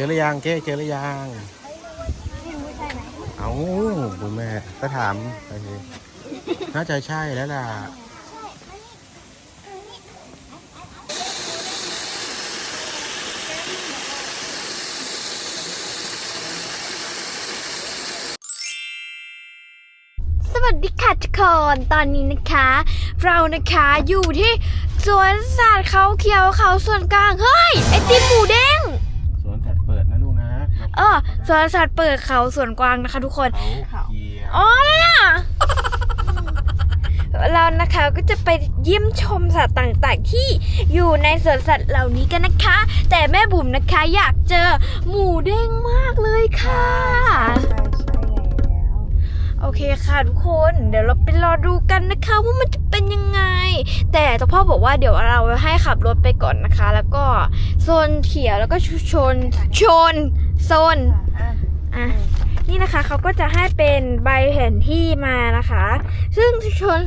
จอหรือยังเก้เจอหรือยังไม่รู้ใช่ไหมเอาคุณแม่ก็ถามไปสิน่าจะใช่แล้วล่ะสวัสดีค่ะทุกคนตอนนี้นะคะ เรานะคะอยู่ที่สวนสัตว์เขาเขียวเขาส่วนกลาง เฮ้ย ไอติมหมูเด้ง เออสวนสัตว์เปิดเขาส่วนกลางนะคะ ทุกคนเขาเกียร์อ๋อเนี่ยเรานะคะก็จะไปเยี่ยมชมสัตว์ต่างๆ ที่อยู่ในสวนสัตว์เหล่านี้กันนะคะ แต่แม่บุ๋มนะคะอยากเจอหมูเด้งมากเลยค่ะใช่ใช่แล้วโอเคค่ะทุกคน เดี๋ยวเราไปรอดูกันนะคะว่ามันจะเป็นยังไง แต่เจ้าพ่อบอกว่าเดี๋ยวเราให้ขับรถไปก่อนนะคะ แล้วก็โซนเขียวแล้วก็ชนชน โซนอะอะ นี่นะคะเขาก็จะให้เป็นใบแผนที่มานะคะ ซึ่งชน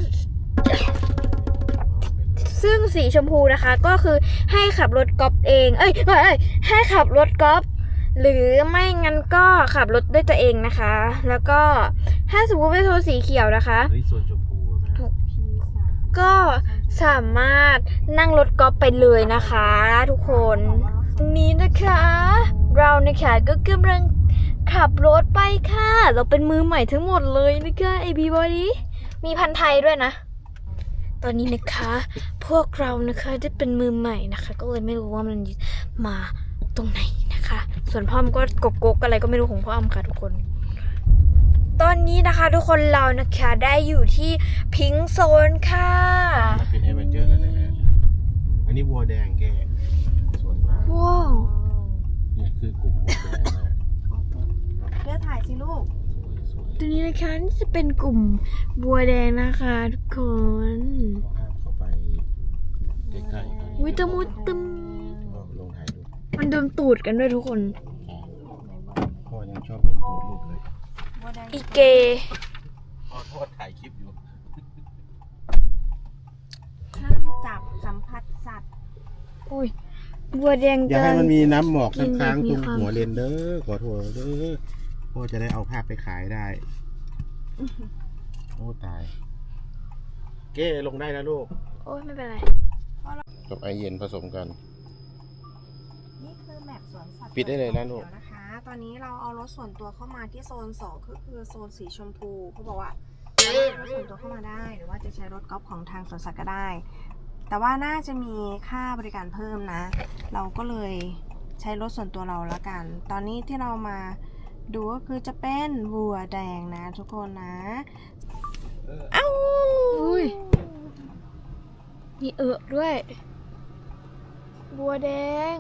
ซึ่งสีชมพูนะคะ ก็คือให้ขับรถกอล์ฟเอง เอ้ยเอ้ยเอ้ยให้ขับรถกอล์ฟหรือไม่งั้นก็ขับรถด้วยตัวเองนะคะ แล้วก็ถ้าสมมติเป็นโซนสีเขียวนะคะเฮ้ยสวนชมพูนะพี่สาวก็สามารถนั่งรถกอล์ฟไปเลยนะคะ ทุกคนวันนี้นะคะ เรานะคะก็กำลังขับรถไปค่ะ เราเป็นมือใหม่ทั้งหมดเลยนะคะไอบีบอดี้มีพันธุ์ไทยด้วยนะ ตอนนี้นะคะ พวกเรานะคะได้เป็นมือใหม่นะคะ ก็เลยไม่รู้ว่ามันมาตรงไหนนะคะ ส่วนพ่อมก็กกกๆอะไรก็ไม่รู้ของพ่อมค่ะทุกคน ตอนนี้นะคะทุกคนเรานะคะได้อยู่ที่พิงโซนค่ะ เป็นเอเวนเจอร์แล้วนะฮะอันนี้วัวแดงแกสวยมากว้าวเนี่ย คือกลุ่มวัวแดงนะเลือกถ่ายสิลูก สวยตัวนี้นะคะนี่จะเป็นกลุ่มบัวแดงนะคะทุกคนๆห้ามเข้าไปใกล้ๆวิตามุตตึมก็ลงถ่ายรูปมันดมตูดกันด้วยทุกคนพ่อยังชอบลงตูดลูกเลยบัวแดงอีเกขอโทษถ่ายคลิปอยู่ห้ามจับสัมผัสสัตว์อุ้ย บัวแดงอย่าให้มันมีน้ำหมอกกินค้างแบบๆมีตรงความหัวเลนเด้อขอโทษเด้อพ่อจะได้เอาภาพไปขายได้โอ้ตาย เก้ลงได้นะลูก โอ้ยไม่เป็นไร กับไอเย็นผสมกัน นี่คือแมปสวนสัตว์ปิดได้เลยนะลูก ดี๋วนะคะ ตอนนี้เราเอารถส่วนตัวเข้ามาที่โซนสองก็คือโซนสีชมพูเขาบอกว่าเอารถส่วนตัวเข้ามาได้ หรือว่าจะใช้รถกอล์ฟของทางสวนสัตว์ก็ได้ แต่ว่าน่าจะมีค่าบริการเพิ่มนะ เราก็เลยใช้รถส่วนตัวเราละกัน ตอนนี้ที่เรามาดูก็คือจะเป็นวัวแดงนะทุกคนนะเอ้าอุ้ยมีเอะด้วย บัวแดง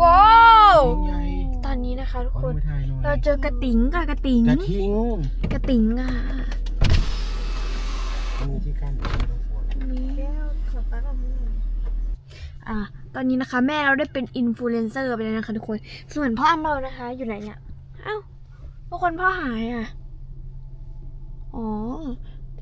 ว้าว ใหญ่ตอนนี้นะคะทุกขอคนดูถ่ายหน่อยเราเจอกระติ๋งค่ะกระติ๋งกระทิงกระติ๋งอะมันมีที่กั้นอยู่ไม่ต้องกลัวนี่แก้วข อะตอนนี้นะคะ แม่เราได้เป็นอินฟลูเอนเซอร์ไปแล้วนะคะทุกคน ส่วนพ่ออ้ำเรานะคะ อยู่ไหนเนี่ยเอ้าทุกคนพ่อหายอะ อ๋อ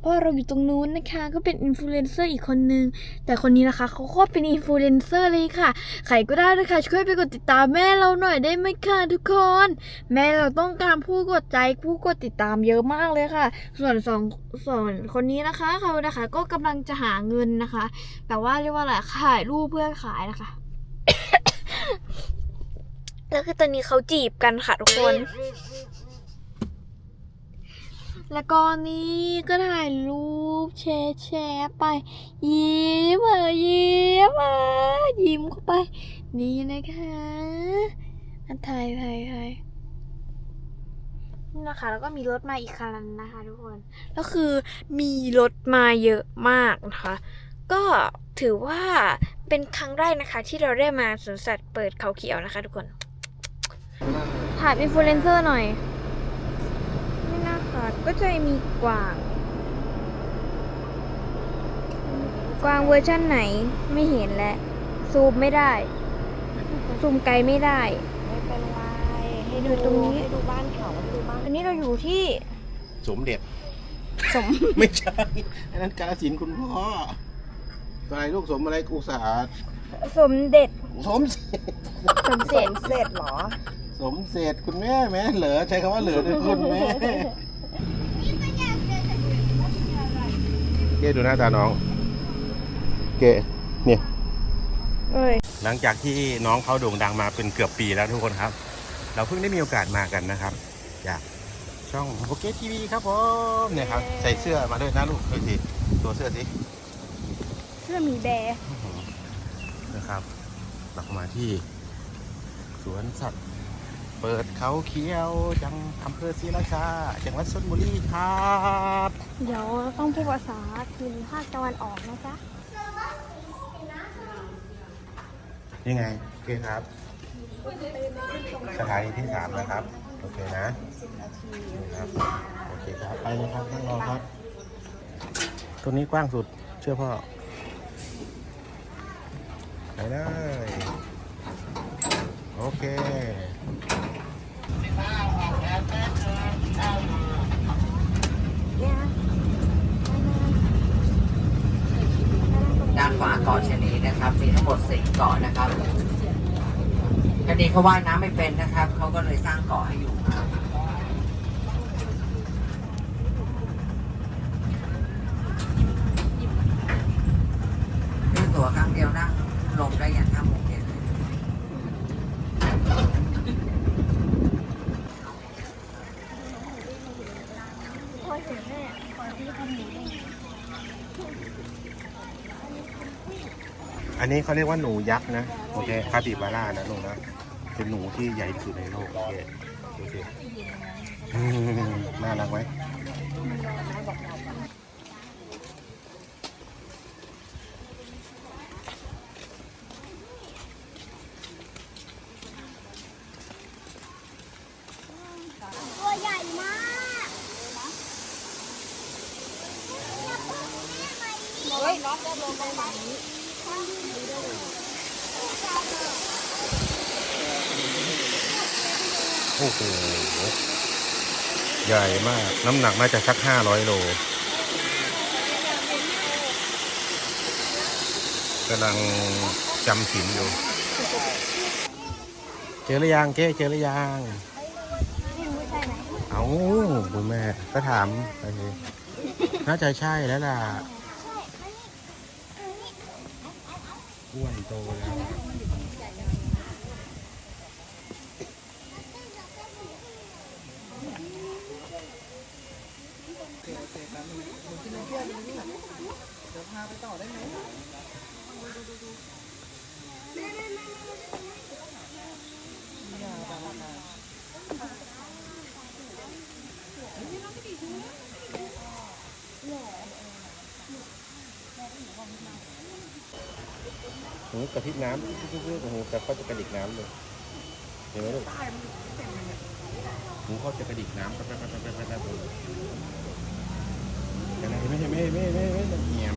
พ่อเราอยู่ตรงนู้นนะคะ ก็เป็นอินฟลูเอนเซอร์อีกคนนึง แต่คนนี้นะคะเขาก็เป็นอินฟลูเอนเซอร์เลยค่ะ ใครก็ได้นะคะช่วยไปกดติดตามแม่เราหน่อยได้ไหมคะทุกคน แม่เราต้องการผู้กดใจผู้กดติดตามเยอะมากเลยค่ะ ส่วนสองส่วนคนนี้นะคะเขานะคะ ก็กำลังจะหาเงินนะคะ แต่ว่าเรียกว่าอะไรขายรูปเพื่อขายนะคะแล้วคือตอนนี้เขาจีบกันค่ะทุกคน แล้วก็นี่ก็ถ่ายรูปแชร์แชร์ไป ยิ้มอะยิ้มอะยิ้มเข้าไป นี่นะคะอันถ่ายถ่ายถ่ายนี่นะคะ แล้วก็มีรถมาอีกคันนะคะ ทุกคนแล้วคือมีรถมาเยอะมากนะคะ ก็ถือว่าเป็นครั้งแรกนะคะ ที่เราได้มาสวนสัตว์เปิดเขาเขียวนะคะ ทุกคน ถ่ายอินฟลูเอนเซอร์หน่อย นี่นะคะก็จะมีกวาง กวางเวอร์ชั่นไหนไม่เห็นแล้วซูมไม่ได้ ซูมไกลไม่ได้ ไม่เป็นไรให้ดูดูตรงนี้ให้ดูบ้านเขาให้ดูบ้านอันนี้เราอยู่ที่สมเด็จ สม ไม่ใช่อันนั้นกาลสินธุ์คุณพ่ออะไรลูกสมอะไรอุตสาห์สมเด็จ สมเสร็จสมเสร็จ เสร็จเหรอ สมเสร็จคุณแม่แม่เหลือใช้คำว่าเหลือด้วยคุณแม่ กดูหน้าตาน้อง เกเนี่ยเอ้ยหลังจากที่น้องเขาโด่งดังมาเป็นเกือบปีแล้วทุกคนครับ เราเพิ่งได้มีโอกาสมากันนะครับจากช่องโอเคทีวีครับผมเนี่ยครับใส่เสื้อมาด้วยนะลูกดูสิตัวเสื้อสิเสื้อหมีแบร์นะครับเราก็มาที่ สวนสัตว์ เปิดเขาเขียวจังอำเภอศรีราชาจังหวัดชลบุรีครับ เดี๋ยวต้องพูดภาษาจีนภาคตะวันออกนะจ๊ะยังไงโอเคครับ สถานีที่สามนะครับ โอเคนะนี่ครับโอเคครับ ไปเลยครับนั่งรอครับ ตัวนี้กว้างสุด เชื่อพ่อ ไปเลย โอเค ด้านขวาเกาะชะ นะครับ มีทั้งหมดสี่เกาะนะครับชะนีเขาว่ายน้ำไม่เป็นนะครับ เขาก็เลยสร้างเกาะให้อยู่ครับตั๋วครั้งเดียวนั่งลงได้ยันห้าโมงเย็นเลยอัน นี้เขาเรียกว่าหนูยักษ์นะ โอเคคาปิบาร่านะลุงนะ เป็นหนูที่ใหญ่ที่สุดในโลกโอเคดูสิอืมน่ารักไหมตัวใหญ่มากเฮ้ยล็อกได้ลงไปไหน โอ้โห ใหญ่มาก น้ำหนักน่าจะสักห้าร้อยโลกำลังจำศีลอยู่ เจอหรือยังเก้เจอหรือยังนี่ไม่ใช่ไหมเอาคุณแม่ก็ถามไปสิน่าจะใช่แล้วล่ะอ้วนโตแล้ว โอ้โหกระพริบน้ำโอ้โหแต่เขาจะกระดิกน้ำเลยเห็นไหมลูกหมูเขาจะกระดิกน้ำแป๊บแป๊บแป๊บแป๊บแป๊บแป๊บเลยเห็นไหมเห็นไหมเห็นไหมเห็นไหมเห็นไหมเงียบ